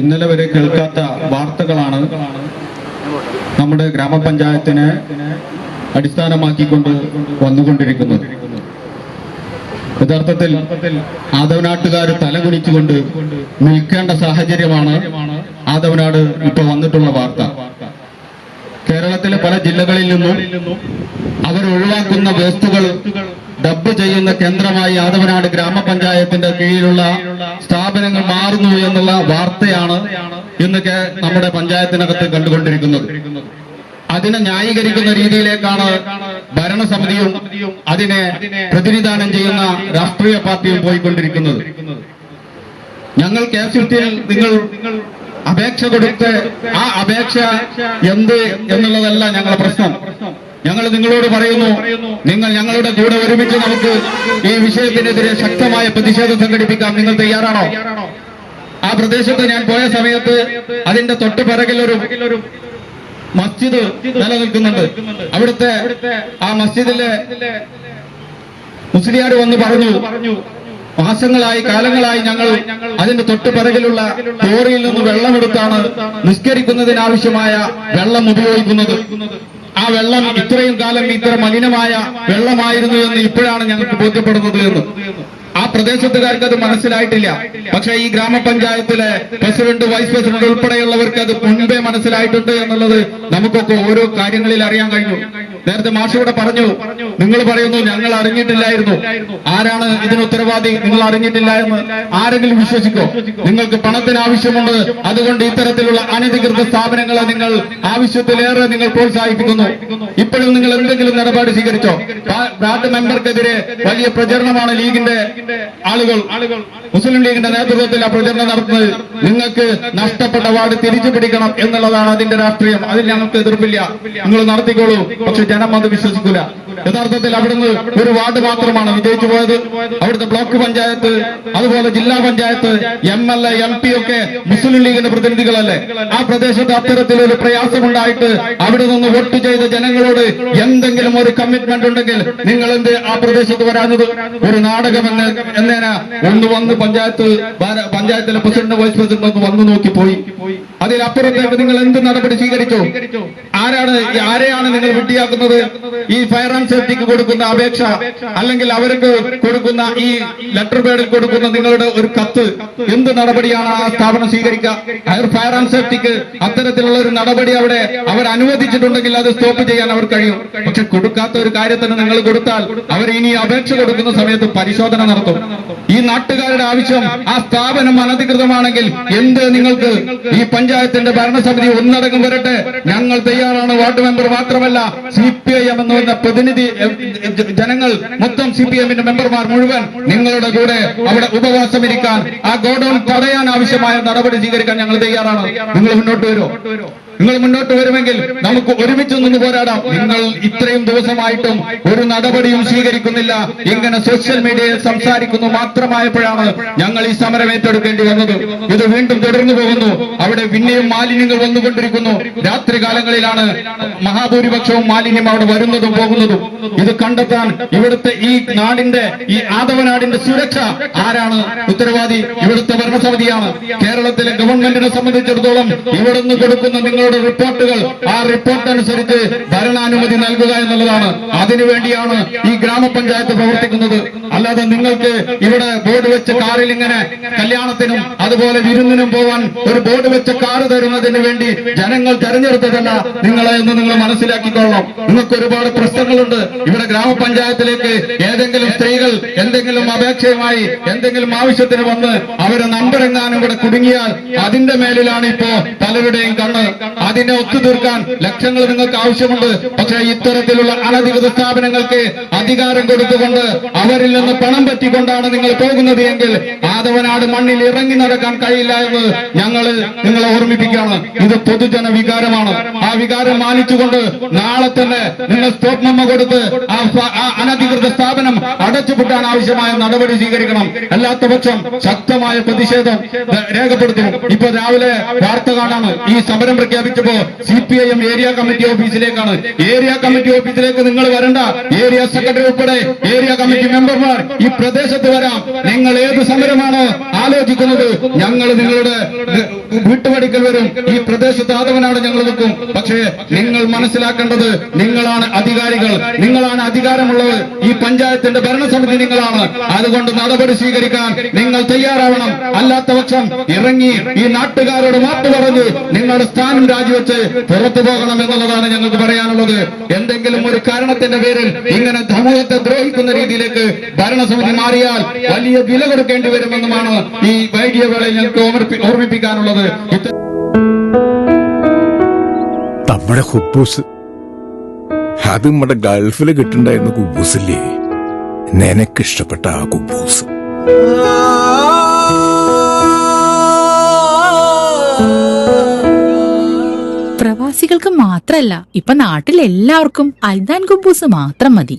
ഇന്നലെ വരെ കേൾക്കാത്ത വാർത്തകളാണ് നമ്മുടെ ഗ്രാമപഞ്ചായത്തിനെ അടിസ്ഥാനമാക്കിക്കൊണ്ട് വന്നുകൊണ്ടിരിക്കുന്നത്. യഥാർത്ഥത്തിൽ ആദവനാട്ടുകാർ തലകുനിച്ചുകൊണ്ട് നിൽക്കേണ്ട സാഹചര്യമാണ് ആദവനാട് ഇപ്പൊ വന്നിട്ടുള്ള വാർത്ത. കേരളത്തിലെ പല ജില്ലകളിൽ നിന്നും അവരൊഴിവാക്കുന്ന വേസ്റ്റുകൾ ഡബ് ചെയ്യുന്ന കേന്ദ്രമായി ആദവനാട് ഗ്രാമപഞ്ചായത്തിന്റെ കീഴിലുള്ള സ്ഥാപനങ്ങൾ മാറുന്നു എന്നുള്ള വാർത്തയാണ് ഇന്ന് നമ്മുടെ പഞ്ചായത്തിനകത്ത് കണ്ടുകൊണ്ടിരിക്കുന്നത്. അതിനെ ന്യായീകരിക്കുന്ന രീതിയിലേക്കാണ് ഭരണസമിതിയും അതിനെ പ്രതിനിധാനം ചെയ്യുന്ന രാഷ്ട്രീയ പാർട്ടിയും പോയിക്കൊണ്ടിരിക്കുന്നത്. ഞങ്ങൾ കെ നിങ്ങൾ അപേക്ഷ കൊടുത്ത് ആ അപേക്ഷ എന്ത് എന്നുള്ളതല്ല ഞങ്ങളുടെ പ്രശ്നം. ഞങ്ങൾ നിങ്ങളോട് പറയുന്നു നിങ്ങൾ ഞങ്ങളുടെ കൂടെ ഒരുമിച്ച് നമുക്ക് ഈ വിഷയത്തിനെതിരെ ശക്തമായ പ്രതിഷേധം സംഘടിപ്പിക്കാം നിങ്ങൾ തയ്യാറാണോ? ആ പ്രദേശത്ത് ഞാൻ പോയ സമയത്ത് അതിന്റെ തൊട്ട് പിറകിലൊരു മസ്ജിദ് നിലനിൽക്കുന്നുണ്ട്. അവിടുത്തെ ആ മസ്ജിദിലെ മുസ്ലിയാർ വന്ന് പറഞ്ഞു മാസങ്ങളായി കാലങ്ങളായി ഞങ്ങൾ അതിന്റെ തൊട്ട് പിറകിലുള്ള കോറിയിൽ നിന്ന് വെള്ളമെടുത്താണ് നിസ്കരിക്കുന്നതിനാവശ്യമായ വെള്ളം ഉപയോഗിക്കുന്നത്. ആ വെള്ളം ഇത്രയും കാലം ഇത്ര മലിനമായ വെള്ളമായിരുന്നു എന്ന് ഇപ്പോഴാണ് ഞങ്ങൾക്ക് ബോധ്യപ്പെടുന്നത് എന്ന്. ആ പ്രദേശത്തുകാർക്ക് അത് മനസ്സിലായിട്ടില്ല. പക്ഷേ ഈ ഗ്രാമപഞ്ചായത്തിലെ പ്രസിഡന്റ് വൈസ് പ്രസിഡന്റ് ഉൾപ്പെടെയുള്ളവർക്ക് അത് മുൻപേ മനസ്സിലായിട്ടുണ്ട് എന്നുള്ളത് നമുക്കൊക്കെ ഓരോ കാര്യങ്ങളിൽ അറിയാൻ കഴിഞ്ഞു. നേരത്തെ മാഷൂടെ പറഞ്ഞു. നിങ്ങൾ പറയുന്നു ഞങ്ങൾ അറിഞ്ഞിട്ടില്ലായിരുന്നു. ആരാണ് ഇതിന് ഉത്തരവാദി? നിങ്ങൾ അറിഞ്ഞിട്ടില്ല എന്ന് ആരെങ്കിലും വിശ്വസിക്കോ? നിങ്ങൾക്ക് പണത്തിന് ആവശ്യമുണ്ട്. അതുകൊണ്ട് ഇത്തരത്തിലുള്ള അനധികൃത സ്ഥാപനങ്ങളെ നിങ്ങൾ ആവശ്യത്തിലേറെ നിങ്ങൾ പ്രോത്സാഹിപ്പിക്കുന്നു. ഇപ്പോഴും നിങ്ങൾ എന്തെങ്കിലും നിലപാട് സ്വീകരിച്ചോ? വാർഡ് മെമ്പർക്കെതിരെ വലിയ പ്രചരണമാണ് ലീഗിന്റെ ആളുകൾ. മുസ്ലിം ലീഗിന്റെ നേതൃത്വത്തിൽ ആ പ്രചരണം നടത്തുന്നത് നിങ്ങൾക്ക് നഷ്ടപ്പെട്ട വാർഡ് തിരിച്ചു പിടിക്കണം എന്നുള്ളതാണ് അതിന്റെ രാഷ്ട്രീയം. അതിൽ ഞങ്ങൾക്ക് എതിർപ്പില്ല. നിങ്ങൾ നടത്തിക്കോളൂ. പക്ഷെ ജനം അത് വിശ്വസിക്കൂല. യഥാർത്ഥത്തിൽ അവിടുന്ന് ഒരു വാർഡ് മാത്രമാണ് വിജയിച്ചു പോയത്. അവിടുത്തെ ബ്ലോക്ക് പഞ്ചായത്ത് അതുപോലെ ജില്ലാ panchayat M L A M P ഒക്കെ മുസ്ലിം ലീഗിന്റെ പ്രതിനിധികളല്ലേ? ആ പ്രദേശത്ത് അത്തരത്തിലൊരു പ്രയാസമുണ്ടായിട്ട് അവിടെ നിന്ന് വോട്ട് ചെയ്ത ജനങ്ങളോട് എന്തെങ്കിലും ഒരു കമ്മിറ്റ്മെന്റ് ഉണ്ടെങ്കിൽ നിങ്ങൾ എന്ത് ആ പ്രദേശത്ത് വരാഞ്ഞത്? ഒരു നാടകം എന്ന് എന്നേനാ ഒന്ന് വന്ന് പഞ്ചായത്ത് പഞ്ചായത്തിലെ പ്രസിഡന്റ് വൈസ് പ്രസിഡന്റ് ഒന്ന് വന്നു നോക്കി പോയി അതിലപ്പുറത്തേക്ക് നിങ്ങൾ എന്ത് നടപടി സ്വീകരിച്ചു? ആരാണ് ആരെയാണ് നിങ്ങൾ വിട്ടിയാക്കുന്നത് ഈ ഫയർ ആൻഡ് സേഫ്റ്റിക്ക് കൊടുക്കുന്ന അപേക്ഷ അല്ലെങ്കിൽ അവർക്ക് കൊടുക്കുന്ന ഈ ലെറ്റർ പേഡിൽ കൊടുക്കുന്ന നിങ്ങളുടെ ഒരു കത്ത് എന്ത് നടപടിയാണ് ആ സ്ഥാപനം സ്വീകരിക്കുക? ഫയർ ഫയർ ആൻഡ് സേഫ്റ്റിക്ക് അത്തരത്തിലുള്ള ഒരു നടപടി അവിടെ അവർ അനുവദിച്ചിട്ടുണ്ടെങ്കിൽ അത് സ്റ്റോപ്പ് ചെയ്യാൻ അവർ കഴിയും. പക്ഷെ കൊടുക്കാത്ത ഒരു കാര്യത്തിന് നിങ്ങൾ കൊടുത്താൽ അവർ ഇനി അപേക്ഷ കൊടുക്കുന്ന സമയത്ത് പരിശോധന നടത്തും. ഈ നാട്ടുകാരുടെ ആവശ്യം ആ സ്ഥാപനം അനധികൃതമാണെങ്കിൽ എന്ത് നിങ്ങൾക്ക് ഈ പഞ്ചായത്തിന്റെ ഭരണസമിതി ഒന്നടങ്കം വരട്ടെ. ഞങ്ങൾ തയ്യാറാണ്. വാർഡ് മെമ്പർ മാത്രമല്ല സി പി ഐ എം എന്ന് പ്രതിനിധി ജനങ്ങൾ മൊത്തം സി പി എമ്മിന്റെ മെമ്പർമാർ മുഴുവൻ നിങ്ങളുടെ കൂടെ അവിടെ ഉപവാസം ഇരിക്കാൻ ആ ഗോഡൌൺ തടയാൻ ആവശ്യമായ നടപടി സ്വീകരിക്കാൻ ഞങ്ങൾ തയ്യാറാണ്. നിങ്ങൾ മുന്നോട്ട് വരുമോ നിങ്ങൾ മുന്നോട്ട് വരുമെങ്കിൽ നമുക്ക് ഒരുമിച്ച് നിന്ന് പോരാടാം. നിങ്ങൾ ഇത്രയും ദിവസമായിട്ടും ഒരു നടപടിയും സ്വീകരിക്കുന്നില്ല. ഇങ്ങനെ സോഷ്യൽ മീഡിയയിൽ സംസാരിക്കുന്നു മാത്രമായപ്പോഴാണ് ഞങ്ങൾ ഈ സമരം ഏറ്റെടുക്കേണ്ടി വന്നത്. ഇത് വീണ്ടും തുടർന്നു പോകുന്നു. അവിടെ പിന്നെയും മാലിന്യങ്ങൾ വന്നുകൊണ്ടിരിക്കുന്നു. രാത്രി കാലങ്ങളിലാണ് മഹാഭൂരിപക്ഷവും മാലിന്യം അവിടെ വരുന്നതും പോകുന്നതും. ഇത് കണ്ടെത്താൻ ഇവിടുത്തെ ഈ നാടിന്റെ ഈ ആദവനാടിന്റെ സുരക്ഷ ആരാണ് ഉത്തരവാദി? ഇവിടുത്തെ ഭരണസമിതിയാണ്. കേരളത്തിലെ ഗവൺമെന്റിനെ സംബന്ധിച്ചിടത്തോളം ഇവിടുന്ന് കൊടുക്കുന്ന നിങ്ങളുടെ റിപ്പോർട്ടുകൾ ആ റിപ്പോർട്ട് അനുസരിച്ച് ഭരണാനുമതി നൽകുക എന്നുള്ളതാണ്. അതിനുവേണ്ടിയാണ് ഈ ഗ്രാമപഞ്ചായത്ത് പ്രവർത്തിക്കുന്നത്. അല്ലാതെ നിങ്ങൾക്ക് ഇവിടെ ബോർഡ് വെച്ച് കാറിൽ ഇങ്ങനെ കല്യാണത്തിനും അതുപോലെ വിരുന്നിനും പോവാൻ ഒരു ബോർഡ് വെച്ച് കാറ് തരുന്നതിന് വേണ്ടി ജനങ്ങൾ തെരഞ്ഞെടുത്തതല്ല. നിങ്ങളെ എന്ന് നിങ്ങൾ മനസ്സിലാക്കിക്കൊള്ളണം. നിങ്ങൾക്ക് ഒരുപാട് പ്രശ്നങ്ങളുണ്ട്. ഇവിടെ ഗ്രാമപഞ്ചായത്തിലേക്ക് ഏതെങ്കിലും സ്ത്രീകൾ എന്തെങ്കിലും അപേക്ഷയുമായി എന്തെങ്കിലും ആവശ്യത്തിന് വന്ന് അവരെ നമ്പരെങ്ങാനും ഇവിടെ കുടുങ്ങിയാൽ അതിന്റെ മേലിലാണ് ഇപ്പോ പലരുടെയും കണ്ണ്. അതിനെ ഒത്തുതീർക്കാൻ ലക്ഷങ്ങൾ നിങ്ങൾക്ക് ആവശ്യമുണ്ട്. പക്ഷേ ഇത്തരത്തിലുള്ള അനധികൃത സ്ഥാപനങ്ങൾക്ക് അധികാരം കൊടുത്തുകൊണ്ട് അവരിൽ നിന്ന് പണം പറ്റിക്കൊണ്ടാണ് നിങ്ങൾ പോകുന്നത് എങ്കിൽ ആദവനാട് മണ്ണിൽ ഇറങ്ങി നടക്കാൻ കഴിയില്ല എന്ന് ഞങ്ങൾ നിങ്ങളെ ഓർമ്മിപ്പിക്കുകയാണ്. ഇത് പൊതുജന വികാരമാണ്. ആ വികാരം മാനിച്ചുകൊണ്ട് നാളെ തന്നെ നിങ്ങൾ സ്റ്റോപ്പ് നമ്മ കൊടുത്ത് ആ അനധികൃത സ്ഥാപനം അടച്ചുപൂട്ടാൻ ആവശ്യമായ നടപടി സ്വീകരിക്കണം. അല്ലാത്ത പക്ഷം ശക്തമായ പ്രതിഷേധം രേഖപ്പെടുത്തും. ഇപ്പൊ രാവിലെ വാർത്ത കാണാണ് ഈ സമരം പ്രഖ്യാപിച്ചപ്പോ C P I M area committee ഓഫീസിലേക്കാണ്. Area committee ഓഫീസിലേക്ക് നിങ്ങൾ വരണ്ട. ഏരിയ സെക്രട്ടറി ഉൾപ്പെടെ ഏരിയ കമ്മിറ്റി മെമ്പർമാർ ഈ പ്രദേശത്ത് വരാം. നിങ്ങൾ ഏത് സമരമാണ് ആലോചിക്കുന്നത്? ഞങ്ങൾ നിങ്ങളുടെ വീട്ടുപടിക്കൽ വരും. ഈ പ്രദേശത്ത് ആദവനാണ് ഞങ്ങൾ നിൽക്കും. പക്ഷേ നിങ്ങൾ മനസ്സിലാക്കേണ്ടത് നിങ്ങളാണ് അധികാരികൾ. നിങ്ങളാണ് അധികാരമുള്ളത്. ഈ പഞ്ചായത്തിന്റെ ഭരണസമിതി നിങ്ങളാണ്. അതുകൊണ്ട് നടപടി സ്വീകരിക്കാൻ നിങ്ങൾ തയ്യാറാവണം. അല്ലാത്ത ഇറങ്ങി ഈ നാട്ടുകാരോട് മാപ്പ് പറഞ്ഞ് നിങ്ങളുടെ സ്ഥാനം രാജിവെച്ച് പുറത്തു പോകണം എന്നുള്ളതാണ് ഞങ്ങൾക്ക് പറയാനുള്ളത്. എന്തെങ്കിലും ഒരു കാരണത്തിന്റെ പേരിൽ ഇങ്ങനെ സമൂഹത്തെ ദ്രോഹിക്കുന്ന രീതിയിലേക്ക് ഭരണസമിതി മാറിയാൽ വലിയ വില കൊടുക്കേണ്ടി വരുമെന്നുമാണ് ഈ വൈകിയ വേളയിൽ ഞങ്ങൾക്ക് ഓർമ്മിപ്പിക്കാനുള്ളത്. നമ്മുടെ ഹുബൂസ്. അത് നമ്മുടെ ഗൾഫിൽ കിട്ടുണ്ടായിരുന്ന കുബൂസില്ലേ? നിനക്കിഷ്ടപ്പെട്ട ആ കുബൂസ്. പ്രവാസികൾക്ക് മാത്രല്ല ഇപ്പൊ നാട്ടിൽ എല്ലാവർക്കും അൽദാൻ കുബൂസ് മാത്രം മതി.